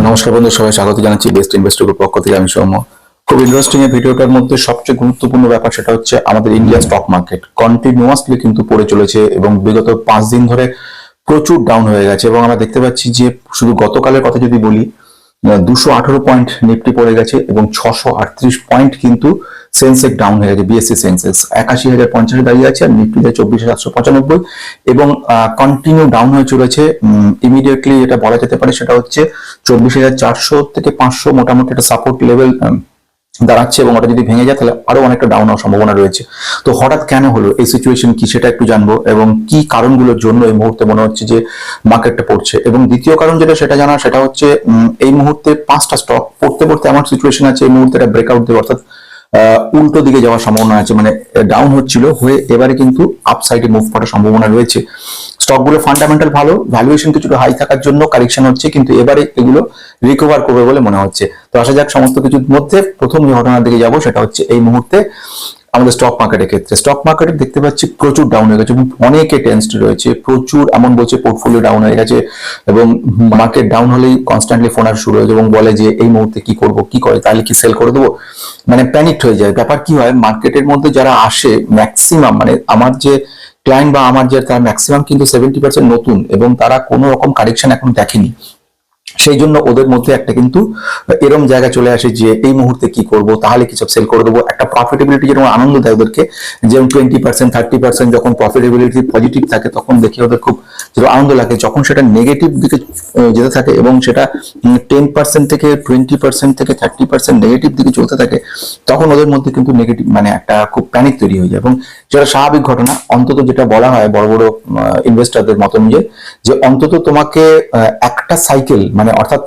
নমস্কার বন্ধু সবাই স্বাগত জানাচ্ছি বেস্ট ইনভেস্টর পক্ষ থেকে। আমি সৌম্য। খুব ইন্টারেস্টিং এই ভিডিওটার মধ্যে সবচেয়ে গুরুত্বপূর্ণ ব্যাপার সেটা হচ্ছে আমাদের ইন্ডিয়া স্টক মার্কেট কন্টিনিউয়াসলি কিন্তু পড়ে চলেছে এবং বিগত পাঁচ দিন ধরে প্রচুর ডাউন হয়ে গেছে এবং আমরা দেখতে পাচ্ছি যে শুধু গতকালের কথা যদি বলি দুশো পয়েন্ট নিফটি পড়ে গেছে এবং ছশো আটত্রিশ পয়েন্ট কিন্তু সেন্সেক্স ডাউন হয়ে গেছে বিএসসি সেন্সেক্স। একাশি হাজার পঞ্চাশে দাঁড়িয়ে আছে আর নিফটি দেয় চব্বিশ সাতশো পঁচানব্বই এবং কন্টিনিউ ডাউন হয়ে চলেছে। ইমিডিয়েটলি যেটা বলা যেতে পারে সেটা হচ্ছে চব্বিশ হাজার চারশো থেকে পাঁচশো মোটামুটি একটা সাপোর্ট লেভেল দাঁড়াচ্ছে এবং ওটা যদি ভেঙে যায়, তাহলে আরও অনেকটা ডাউন হওয়ার সম্ভাবনা রয়েছে। তো হঠাৎ কেন হলো? এই সিচুয়েশন কি সেটা একটু জানব এবং কি কারণগুলোর জন্য এই মুহূর্তে মনে হচ্ছে যে মার্কেটটা পড়ছে? এবং দ্বিতীয় কারণ যেটা সেটা জানা, সেটা হচ্ছে এই মুহূর্তে পাঁচটা স্টক পড়তে পড়তে আমার সিচুয়েশন আছে, এই মুহূর্তে একটা ব্রেকআউট দেবে অর্থাৎ উল্টো দিকে যাওয়ার সম্ভাবনা আছে। মানে ডাউন হচ্ছিল, হয়ে এবারে কিন্তু আপ সাইডে মুভ করার সম্ভাবনা রয়েছে। স্টকগুলো ফান্ডামেন্টাল ভালো ভ্যালুয়েশন কিছুটা হাই থাকার জন্য কারেকশন হচ্ছে, কিন্তু এবারে এগুলো রিকভার করবে বলে মনে হচ্ছে। তো আসা যাক সমস্ত কিছুর মধ্যে প্রথম যে ঘটনার দিকে যাব, সেটা হচ্ছে এই মুহূর্তে আমাদের স্টক মার্কেটের ক্ষেত্রে। স্টক মার্কেটে দেখতে পাচ্ছি প্রচুর ডাউন হয়ে গেছে এবং অনেকে টেন্সড রয়েছে। প্রচুর, এমন বলছে পোর্টফোলিও ডাউন হয়ে গেছে এবং মার্কেট ডাউন হলেই কনস্ট্যান্টলি ফোন আর শুরু হয়েছে এবং বলে যে এই মুহূর্তে কি করব, কি করে, তাহলে কি সেল করে দেবো? মানে প্যানিকড হয়ে যায়। ব্যাপার কি হয় মার্কেটের মধ্যে যারা আসে ম্যাক্সিমাম মানে আমার যে ক্লায়েন্ট বা আমার যে তার ম্যাক্সিমাম কিন্তু সেভেন্টি পার্সেন্ট নতুন এবং তারা কোনো রকম কারেকশন এখন দেখেনি। সেই জন্য ওদের মধ্যে একটা কিন্তু এরম জায়গা চলে আসে যে এই মুহূর্তে কি করব, তাহলে কি সব সেল করে দেবো। একটা প্রফিটেবিলিটি যেরকম আনন্দ দেয় ওদেরকে যেমন টোয়েন্টি পার্সেন্ট থার্টি পার্সেন্ট যখন প্রফিটেবিলিটি পজিটিভ থাকে, তখন দেখে ওদের খুব যেরকম আনন্দ লাগে। যখন সেটা নেগেটিভ দিকে যেতে থাকে এবং সেটা টেন পার্সেন্ট থেকে টোয়েন্টি পার্সেন্ট থেকে থার্টি পার্সেন্ট নেগেটিভ দিকে চলতে থাকে, তখন ওদের মধ্যে কিন্তু নেগেটিভ মানে একটা খুব প্যানিক তৈরি হয়ে যায়। এবং যেটা স্বাভাবিক ঘটনা, অন্তত যেটা বলা হয় বড় বড় ইনভেস্টারদের মতন যে অন্তত তোমাকে একটা সাইকেল মানে অর্থাৎ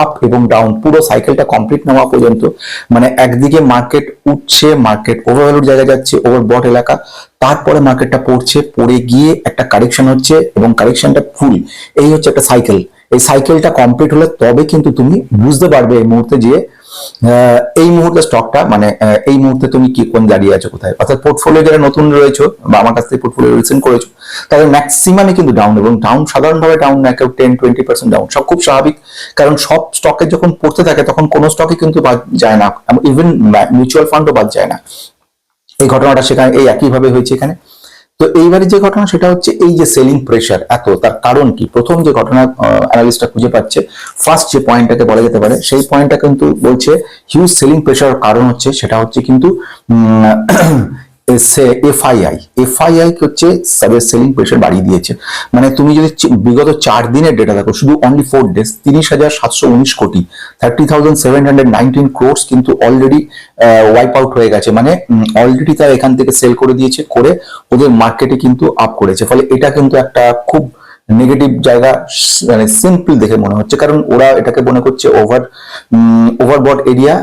আপ এবং ডাউন পুরো সাইকেলটা কমপ্লিট নেওয়া পর্যন্ত মানে একদিকে মার্কেট উঠছে মার্কেট ওভারভ্যালুর জায়গায় যাচ্ছে ওভারবট এলাকা, তারপরে মার্কেটটা পড়ছে, পড়ে গিয়ে একটা কারেকশন হচ্ছে এবং কারেকশনটা ফুল এই হচ্ছে একটা সাইকেল এই সাইকেলটা কমপ্লিট হলে তবে কিন্তু তুমি বুঝতে পারবে এই মুহূর্তে যে এই মুহূর্তে স্টকটা মানে এই মুহূর্তে তুমি কি, কোন দাঁড়িয়ে আছো কোথায়? অর্থাৎ পোর্টফোলিও যারা নতুন রয়েছে বা আমার কাছ থেকে পোর্টফোলিও রিসেন্ট করেছ, তাদের ম্যাক্সিমামই কিন্তু ডাউন এবং ডাউন সাধারণভাবে ডাউন না, কেউ টেন টোয়েন্টি পার্সেন্ট ডাউন সব খুব স্বাভাবিক, কারণ সব স্টকে যখন পড়তে থাকে, তখন কোনো স্টকে কিন্তু বাদ যায় না ইভেন মিউচুয়াল ফান্ডও বাদ যায় না। এই ঘটনাটা সেখানে, এই একইভাবে হয়েছে এখানে। তো এইবারে যে ঘটনা সেটা হচ্ছে এই যে সেলিং প্রেশার এত, তার কারণ কি? প্রথম যে ঘটনা অ্যানালিস্টটা খুঁজে পাচ্ছে ফার্স্ট যে পয়েন্টটাকে বলা যেতে পারে, সেই পয়েন্টটা কিন্তু বলছে হিউজ সেলিং প্রেশার কারণ হচ্ছে, সেটা হচ্ছে কিন্তু এফআইআই এফআইআই হচ্ছে সেলিং বাড়িয়ে দিয়েছে। মানে তুমি যদি বিগত চার দিনের ডেটা দেখো, শুধু অনলি ফোর ডেজ তিরিশ হাজার সাতশো উনিশ কোটি thirty thousand seven hundred nineteen কিন্তু অলরেডি ওয়াইপ আউট হয়ে গেছে। মানে অলরেডি তারা এখান থেকে সেল করে দিয়েছে, করে ওদের মার্কেটে কিন্তু আপ করেছে। ফলে এটা কিন্তু একটা খুব নেগেটিভ জায়গা মানে সিম্পল দেখে মনে হচ্ছে। কারণ ওরা এটাকে মনে করছে over overbought area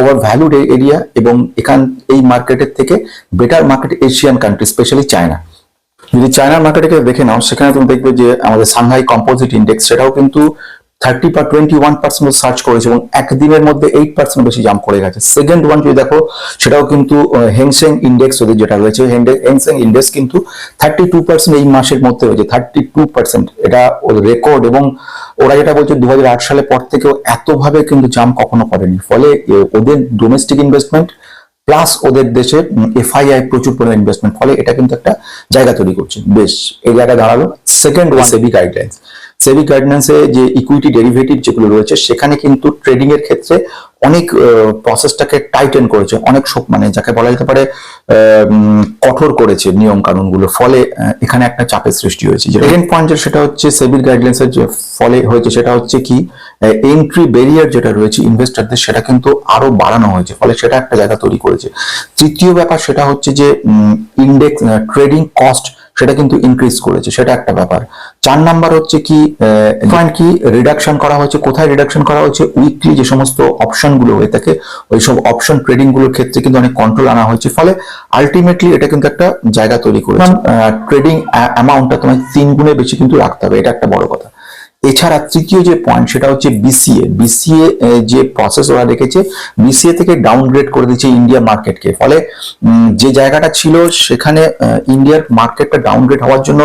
over valued area এবং এখান, এই মার্কেটের থেকে better market Asian country specially China যদি চায়নার মার্কেটকে দেখে নাও, সেখানে তুমি দেখবে যে আমাদের সাংহাই কম্পোজিট ইন্ডেক্স সেটাও কিন্তু থার্টি বা টোয়েন্টি ওয়ান পার্সেন্ট সার্চ করেছে এবং একদিনের মধ্যে এইট পার্সেন্ট বেশি জাম্প করে গেছে। সেকেন্ড ওয়ান যদি দেখো সেটাও কিন্তু হেংসেং ইন্ডেক্স ওদের যেটা রয়েছে হেংসেং ইন্ডেক্স কিন্তু থার্টি টু পার্সেন্ট এই মাসের মধ্যে হয়েছে থার্টি টু পার্সেন্ট এটা ওদের রেকর্ড এবং ওরা যেটা বলছে দু হাজার আট সালে পর থেকেও এতভাবে কিন্তু জাম্প কখনো করেনি। ফলে ওদের ডোমেস্টিক ইনভেস্টমেন্ট প্লাস ওদের দেশে এফআইআই প্রচুর পরিমাণ ইনভেস্টমেন্ট ফলে এটা কিন্তু একটা জায়গা তৈরি করছে। বেশ এই জায়গায় দাঁড়াল। Second one SEBI guidelines SEBI গাইডলাইন্সে যে ইকুইটি ডেরিভেটিভ যেগুলো রয়েছে সেখানে কিন্তু ট্রেডিং এর ক্ষেত্রে অনেক প্রসেসটাকে টাইটেন করেছে অনেক শোক মানে যাকে বলা যেতে পারে কঠোর করেছে নিয়ম কানুনগুলো। ফলে আহ, এখানে একটা চাপের সৃষ্টি হয়েছে। সেকেন্ড পয়েন্ট সেটা হচ্ছে সেবির গাইডলাইন্সের যে ফলে হয়েছে সেটা হচ্ছে কি এন্ট্রি ব্যারিয়ার যেটা রয়েছে ইনভেস্টরদের সেটা কিন্তু আরও বাড়ানো হয়েছে। ফলে সেটা একটা জায়গা তৈরি করেছে। তৃতীয় ব্যাপার সেটা হচ্ছে যে ইন্ডেক্স ট্রেডিং কস্ট সেটা কিন্তু ইনক্রিজ করেছে। সেটা একটা ব্যাপার। চার নাম্বার হচ্ছে কি পয়েন্ট কি রিডাকশন করা হয়েছে। কোথায় রিডাকশন করা হয়েছে? উইকলি যে সমস্ত অপশনগুলো হয়ে থাকে ওই সব অপশন ট্রেডিংগুলোর ক্ষেত্রে কিন্তু অনেক কন্ট্রোল আনা হয়েছে। ফলে আলটিমেটলি এটা কিন্তু একটা জায়গা তৈরি করেছে। ট্রেডিং অ্যামাউন্টটা তোমায় তিন গুণে বেশি কিন্তু রাখতে হবে। এটা একটা বড় কথা। এছাড়া তৃতীয় যে পয়েন্ট সেটা হচ্ছে বিসিএ বিসিএ যে প্রসেস ওরা রেখেছে বিসিএ থেকে ডাউনগ্রেড করে দিচ্ছে ইন্ডিয়া মার্কেটকে ফলে যে জায়গাটা ছিল, সেখানে ইন্ডিয়ার মার্কেটটা ডাউনগ্রেড হওয়ার জন্য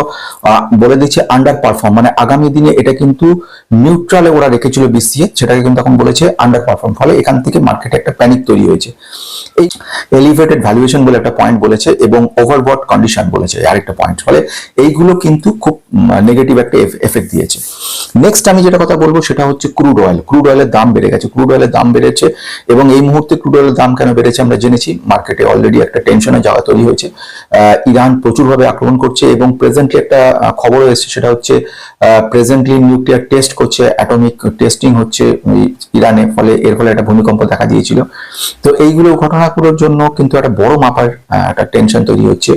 বলে দিচ্ছে আন্ডার পারফর্ম মানে আগামী দিনে এটা কিন্তু নিউট্রালে ওরা রেখেছিল বিসিএ সেটাকে কিন্তু এখন বলেছে আন্ডার পারফর্ম ফলে এখান থেকে মার্কেটে একটা প্যানিক তৈরি হয়েছে। এই এলিভেটেড ভ্যালুয়েশন বলে একটা পয়েন্ট বলেছে এবং ওভারবট কন্ডিশন বলেছে আরেকটা পয়েন্ট ফলে এইগুলো কিন্তু খুব নেগেটিভ একটা এফেক্ট দিয়েছে। নেক্সট আমি যেটা কথা বলব সেটা হচ্ছে ক্রুড অয়েল ক্রুড অয়েলের দাম বেড়ে গেছে। ক্রুড অয়েলের দাম বেড়েছে এবং এই মুহূর্তে ক্রুড অয়েলের দাম কেন বেড়েছে আমরা জেনেছি। মার্কেটে অলরেডি একটা টেনশনে যাওয়া তৈরি হয়েছে। ইরান প্রচুরভাবে আক্রমণ করছে এবং প্রেজেন্টলি একটা আহ, খবরও এসেছে সেটা হচ্ছে প্রেজেন্টলি নিউক্লিয়ার টেস্ট করছে অ্যাটমিক টেস্টিং হচ্ছে ইরানে ফলে এর ফলে একটা ভূমিকম্প দেখা দিয়েছিল। তো এইগুলো ঘটনাগুলোর জন্য কিন্তু একটা বড় মাপার একটা টেনশন তৈরি হচ্ছে।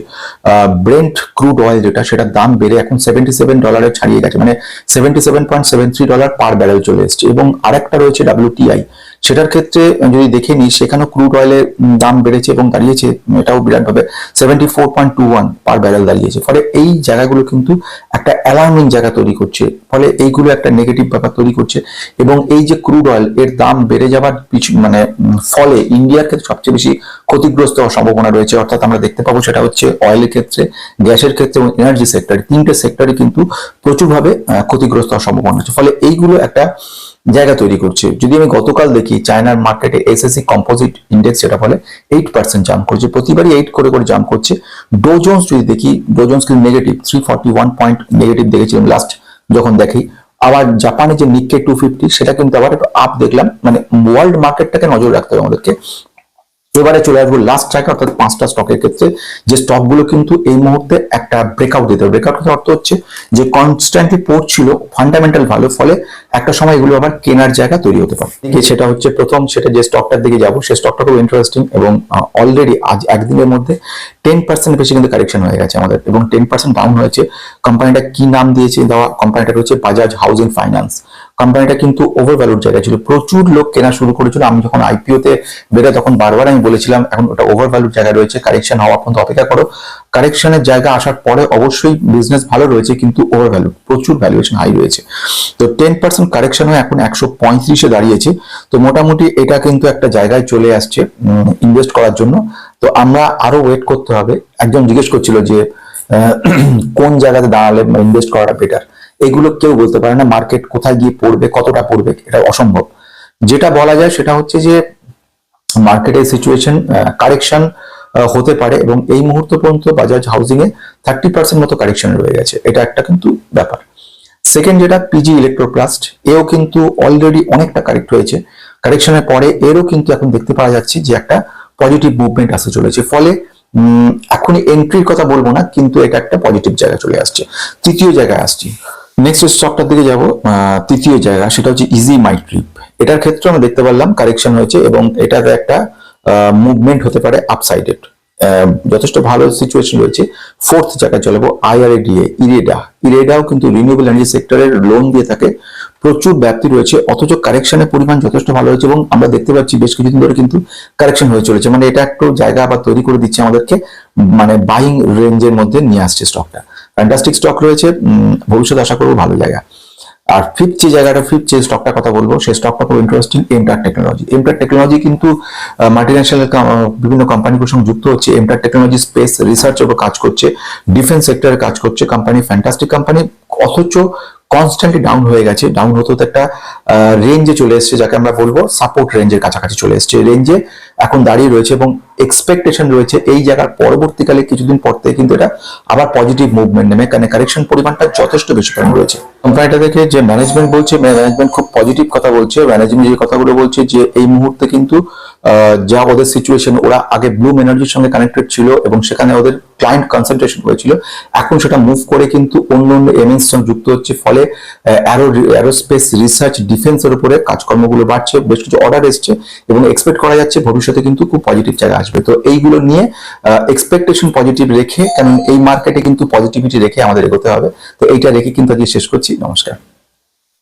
ব্রেন্ট ক্রুড অয়েল যেটা সেটার দাম বেড়ে এখন সেভেন্টি সেভেন ডলারে ছাড়িয়ে গেছে। মানে seventy seven point seven three dollar per barrel চলে এসছে। এবং আরেকটা রয়েছে ডাব্লিউটিআই সেটার ক্ষেত্রে যদি দেখে নিই, সেখানেও ক্রুড অয়েলের দাম বেড়েছে এবং দাঁড়িয়েছে এটাও বিরাটভাবে seventy four point two one per barrel দাঁড়িয়েছে। ফলে এই জায়গাগুলো কিন্তু একটা অ্যালার্মিং জায়গা তৈরি করছে। ফলে এইগুলো একটা নেগেটিভ ব্যাপার তৈরি করছে এবং এই যে ক্রুড অয়েল এর দাম বেড়ে যাওয়ার পিছু মানে ফলে ইন্ডিয়ার ক্ষেত্রে সবচেয়ে বেশি ক্ষতিগ্রস্ত হওয়ার সম্ভাবনা রয়েছে। অর্থাৎ আমরা দেখতে পাবো সেটা হচ্ছে অয়েলের ক্ষেত্রে, গ্যাসের ক্ষেত্রে এবং এনার্জি সেক্টর তিনটে সেক্টরে কিন্তু প্রচুরভাবে ক্ষতিগ্রস্ত হওয়ার সম্ভাবনা আছে ফলে এইগুলো একটা জায়গা তৈরি করছে। যদি আমি গতকাল দেখি চায়নার মার্কেটে এসএসসি কম্পোজিট ইন্ডেক্স যেটা বলে এইট পার্সেন্ট জাম্প করছে। প্রতিবারই এইট করে করে জাম্প করছে। ডোজন্স যদি দেখি ডোজন্স কিন্তু negative three forty one point negative দেখেছিলাম লাস্ট যখন দেখি। আবার জাপানে যে নিকে টু ফিফটি সেটা কিন্তু আবার একটু আপ দেখলাম। মানে ওয়ার্ল্ড মার্কেটটাকে নজর রাখতে হবে আমাদেরকে। এবারে চলে আসব লাস্ট ট্র্যাক অর্থাৎ পাঁচটা স্টকের ক্ষেত্রে। যে স্টকগুলো কিন্তু এই মুহূর্তে একটা ব্রেকআউট দিতে হবে। ব্রেকআউট অর্থ হচ্ছে যে কনস্ট্যান্টলি পড়ছিল ফান্ডামেন্টাল ভালো ফলে একটা সময় এগুলো আবার কেনার জায়গা তৈরি হতে পারে। সেটা হচ্ছে প্রথম, সেটা যে স্টকটার দিকে যাব সেই স্টকটা খুব ইন্টারেস্টিং এবং অলরেডি আজ একদিনের মধ্যে টেন পার্সেন্ট বেশি কিন্তু কারেকশন হয়ে গেছে আমাদের। এবং টেন পার্সেন্ট ডাউন হয়েছে। কোম্পানিটা কি নাম দিয়েছে দেওয়া কোম্পানিটা রয়েছে বাজাজ হাউজিং ফাইন্যান্স কোম্পানিটা কিন্তু ওভার ভ্যালুর জায়গায় ছিল। প্রচুর লোক কেনা শুরু করেছিল। আমি যখন আইপিও তে বেরো তখন বারবার আমি বলেছিলাম, এখন ওটা ওভার ভ্যালুর জায়গায় রয়েছে কারেকশন হওয়া পর্যন্ত অপেক্ষা করো। কারেকশনের জায়গা আসার পরে অবশ্যই বিজনেস ভালো রয়েছে, কিন্তু ওভারভ্যালু প্রচুর ভ্যালুয়েশন হাই রয়েছে। তো টেন পার্সেন্ট কারেকশন হয়ে এখন একশো পঁয়ত্রিশে দাঁড়িয়েছে। তো মোটামুটি এটা কিন্তু একটা জায়গায় চলে আসছে ইনভেস্ট করার জন্য। তো আমরা আরও ওয়েট করতে হবে। একজন জিজ্ঞেস করছিল যে কোন জায়গাতে দাঁড়ালে ইনভেস্ট করাটা বেটার এগুলো কেউ বলতে পারে না মার্কেট কোথায় গিয়ে পড়বে, কতটা পড়বে, এটা অসম্ভব। যেটা বলা যায় সেটা হচ্ছে যে মার্কেটের সিচুয়েশন কারেকশন হতে পারে এবং এই মুহূর্ত পর্যন্ত বাজাজ হাউজিং এ থার্টি পার্সেন্ট মতো কারেকশন রয়ে গেছে। এটা একটা কিন্তু ব্যাপার। সেকেন্ড যেটা পিজি ইলেকট্রোপ্লাস্ট এও কিন্তু অলরেডি অনেকটা কারেক্ট হয়েছে। কারেকশনের পরে এরও কিন্তু এখন দেখতে পাওয়া যাচ্ছে যে একটা পজিটিভ মুভমেন্ট আসতে চলেছে। ফলে এখনই এন্ট্রির কথা বলব না, কিন্তু এটা একটা পজিটিভ জায়গায় চলে আসছে। তৃতীয় জায়গায় আসছি। নেক্সট স্টকটার দিকে যাব তৃতীয় জায়গা, সেটা হচ্ছে ইজি মাই ট্রিপ এটার ক্ষেত্রে আমরা দেখতে পারলাম কারেকশন হয়েছে এবং এটাতে একটা মুভমেন্ট হতে পারে আপসাইডেড যথেষ্ট ভালো সিচুয়েশন রয়েছে। ফোর্থ জায়গায় চলে আইআরএডিএ ইরেডা ইরেডাও কিন্তু রিনিউয়েবল এনার্জি সেক্টরের লোন দিয়ে থাকে। প্রচুর ব্যাপ্তি রয়েছে, অথচ কারেকশনের পরিমাণ যথেষ্ট ভালো হয়েছে এবং আমরা দেখতে পাচ্ছি বেশ কিছুদিন ধরে কিন্তু কারেকশন হয়ে চলেছে। মানে এটা একটু জায়গা আবার তৈরি করে দিচ্ছে আমাদেরকে মানে বাইং রেঞ্জের মধ্যে নিয়ে আসছে স্টকটা ফ্যান্টাস্টিক স্টক রয়েছে। উম, ভবিষ্যতে আশা করব ভালো জায়গা। আর ফিফথ যে জায়গাটা ফিফথ যে স্টকটার কথা বলব সেই স্টকটা খুব interesting MTAR technology MTAR technology কিন্তু মাল্টিন্যাশনাল বিভিন্ন কোম্পানিগুলোর সঙ্গে যুক্ত হচ্ছে। এমটার টেকনোলজি স্পেস রিসার্চ উপর কাজ করছে। ডিফেন্স সেক্টরে কাজ করছে। কোম্পানি ফ্যান্টাস্টিক কোম্পানি অথচ কনস্ট্যান্টলি ডাউন হয়ে গেছে। ডাউন হতে হতে একটা রেঞ্জে চলে এসেছে যাকে আমরা বলব সাপোর্ট রেঞ্জের কাছাকাছি চলে এসেছে। রেঞ্জে এখন দাঁড়িয়ে রয়েছে এবং এক্সপেকটেশন রয়েছে এই জায়গার পরবর্তীকালে কিছুদিন পর থেকে কিন্তু এটা আবার পজিটিভ মুভমেন্ট নেমে কারণ কারেকশন পরিমাণটা যথেষ্ট বেশি পরিমাণ রয়েছে। কোম্পানিটা দেখে যে ম্যানেজমেন্ট বলছে ম্যানেজমেন্ট খুব পজিটিভ কথা বলছে ম্যানেজমেন্ট যে কথাগুলো বলছে যে এই মুহূর্তে কিন্তু যা ওদের সিচুয়েশন ওরা আগে ব্লুম এনার্জির সঙ্গে কানেক্টেড ছিল এবং সেখানে ওদের ক্লায়েন্ট কনসেন্ট্রেশন হয়েছিল। এখন সেটা মুভ করে কিন্তু অন্য অন্য এমএনস সঙ্গে যুক্ত হচ্ছে, ফলে অ্যারো অ্যারোস্পেস রিসার্চ ডিফেন্সের উপরে কাজকর্মগুলো বাড়ছে, বেশ কিছু অর্ডার এসছে এবং এক্সপেক্ট করা যাচ্ছে ভবিষ্যতে কিন্তু খুব পজিটিভ জায়গা আসবে। তো এইগুলো নিয়ে এক্সপেকটেশন পজিটিভ রেখে, কারণ এই মার্কেটে কিন্তু পজিটিভিটি রেখে আমাদের এগোতে হবে। তো এইটা রেখে কিন্তু আজকে শেষ করছি। নমস্কার।